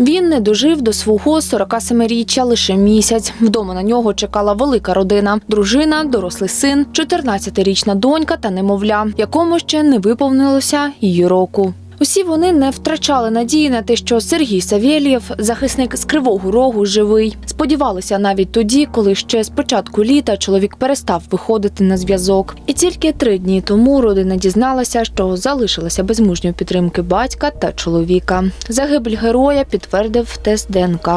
Він не дожив до свого 47-річчя лише місяць. Вдома на нього чекала велика родина: дружина, дорослий син, 14-річна донька та немовля, якому ще не виповнилося її року. Усі вони не втрачали надії на те, що Сергій Савєлєв, захисник з Кривого Рогу, живий. Сподівалися навіть тоді, коли ще з початку літа чоловік перестав виходити на зв'язок. І тільки три дні тому родина дізналася, що залишилася без мужньої підтримки батька та чоловіка. Загибель героя підтвердив тест ДНК.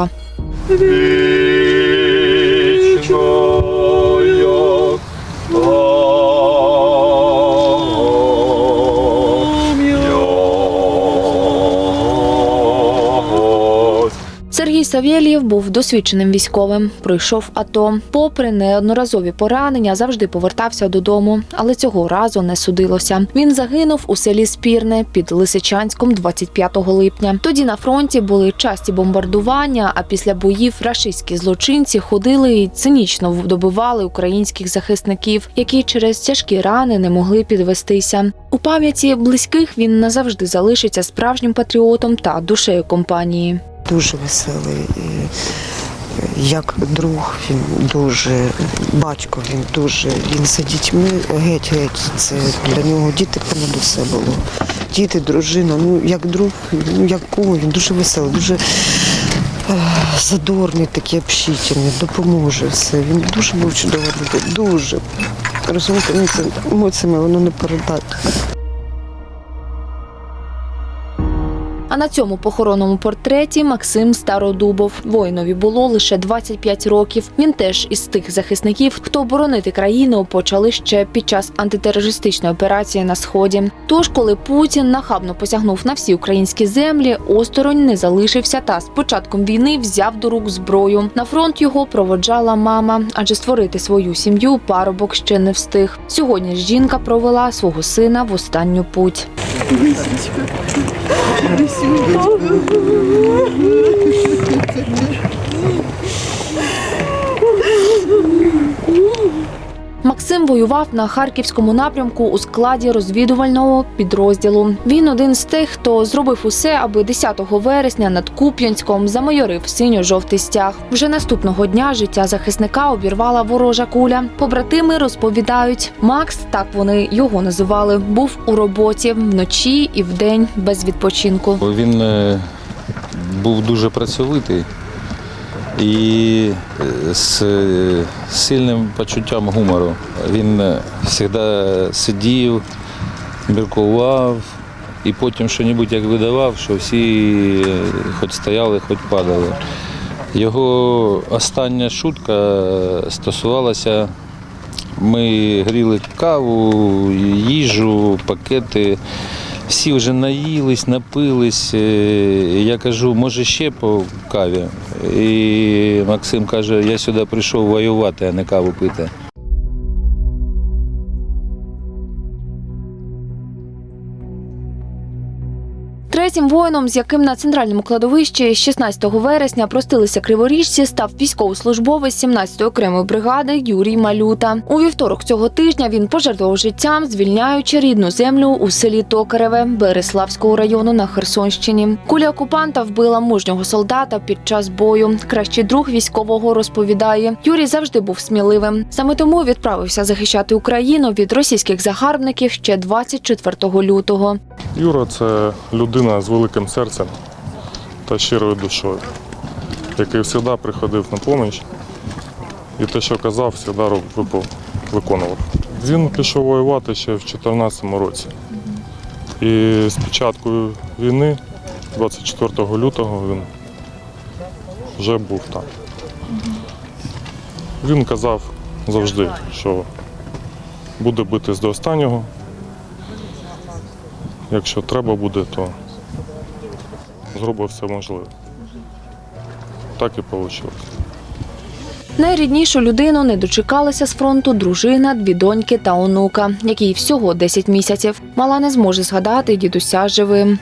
Савєлєв був досвідченим військовим. Пройшов АТО. Попри неодноразові поранення, завжди повертався додому, але цього разу не судилося. Він загинув у селі Спірне під Лисичанськом 25 липня. Тоді на фронті були часті бомбардування. А після боїв рашистські злочинці ходили і цинічно добивали українських захисників, які через тяжкі рани не могли підвестися. У пам'яті близьких він назавжди залишиться справжнім патріотом та душею компанії. Дуже веселий. Як друг, він дуже, батько, він дуже, він за дітьми геть-геть. Це для нього діти понад усе було. Діти, дружина, ну як друг, ну як кум, він дуже веселий, дуже е, задорний, такий общительний, допоможе все. Він дуже був чудовий дуже. Розумієте, ну емоціями воно не передати. А на цьому похоронному портреті Максим Стародубов. Воїнові було лише 25 років. Він теж із тих захисників, хто боронити країну почали ще під час антитерористичної операції на сході. Тож, коли Путін нахабно посягнув на всі українські землі, осторонь не залишився та з початком війни взяв до рук зброю. На фронт його проводжала мама, адже створити свою сім'ю парубок ще не встиг. Сьогодні ж жінка провела свого сина в останню путь. Simon. Максим воював на харківському напрямку у складі розвідувального підрозділу. Він один з тих, хто зробив усе, аби 10 вересня над Куп'янськом замайорив синьо-жовтий стяг. Вже наступного дня життя захисника обірвала ворожа куля. Побратими розповідають, Макс, так вони його називали, був у роботі вночі і вдень без відпочинку. Він е, був дуже працьовитий і е, з е, сильним почуттям гумору. Він е, завжди сидів, міркував і потім щось як видавав, що всі е, хоч стояли, хоч падали. Його остання шутка стосувалася. Ми гріли каву, їжу, пакети. Всі вже наїлись, напились. Е, Я кажу, може ще по каві. І Максим каже, я сюди прийшов воювати, а не каву пити. Третім воїном, з яким на центральному кладовищі 16 вересня простилися криворіжці, став військовослужбовець 17-ї окремої бригади Юрій Малюта. У вівторок цього тижня він пожертвував життям, звільняючи рідну землю у селі Токареве Береславського району на Херсонщині. Куля окупанта вбила мужнього солдата під час бою. Кращий друг військового розповідає, Юрій завжди був сміливим. Саме тому відправився захищати Україну від російських загарбників ще 24 лютого. Юра це людина з великим серцем та щирою душою, який завжди приходив на поміч і те, що казав, завжди виконував. Він пішов воювати ще в 2014 році. І з початку війни, 24 лютого, він вже був там. Він казав завжди, що буде битись до останнього. Якщо треба буде, то зробив все можливе. Так і вийшло. Найріднішу людину не дочекалася з фронту дружина, дві доньки та онука, якій всього 10 місяців. Мала не зможе згадати дідуся живим.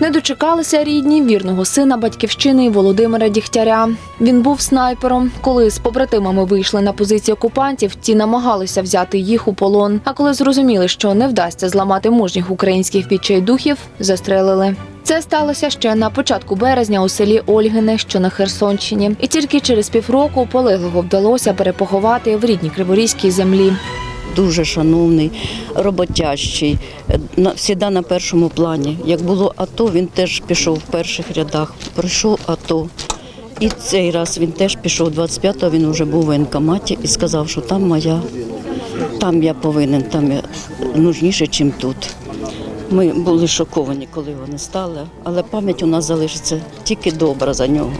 Не дочекалися рідні вірного сина батьківщини Володимира Дігтяря. Він був снайпером. Коли з побратимами вийшли на позиції окупантів, ті намагалися взяти їх у полон. А коли зрозуміли, що не вдасться зламати мужніх українських відчайдухів, застрелили. Це сталося ще на початку березня у селі Ольгине, що на Херсонщині. І тільки через півроку полеглого вдалося перепоховати в рідній Криворізькій землі. Дуже шановний, роботящий, е, на- на першому плані. Як було АТО, він теж пішов в перших рядах, пройшов АТО. І цей раз він теж пішов 25-го, він вже був в воєнкоматі і сказав, що там моя, там я повинен, там я нужніше, ніж тут. Ми були шоковані, коли вони стали, але пам'ять у нас залишиться тільки добра за нього.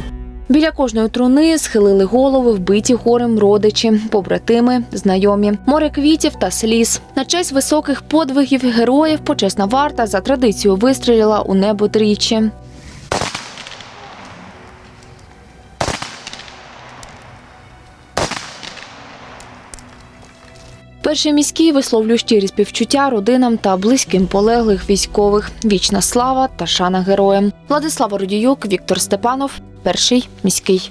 Біля кожної труни схилили голови вбиті горем родичі, побратими, знайомі, море квітів та сліз. На честь високих подвигів героїв почесна варта за традицією вистрілила у небо тричі. Перший міський висловлює щирі співчуття родинам та близьким полеглих військових. Вічна слава та шана героям. Владислава Родіюк, Віктор Степанов, перший міський.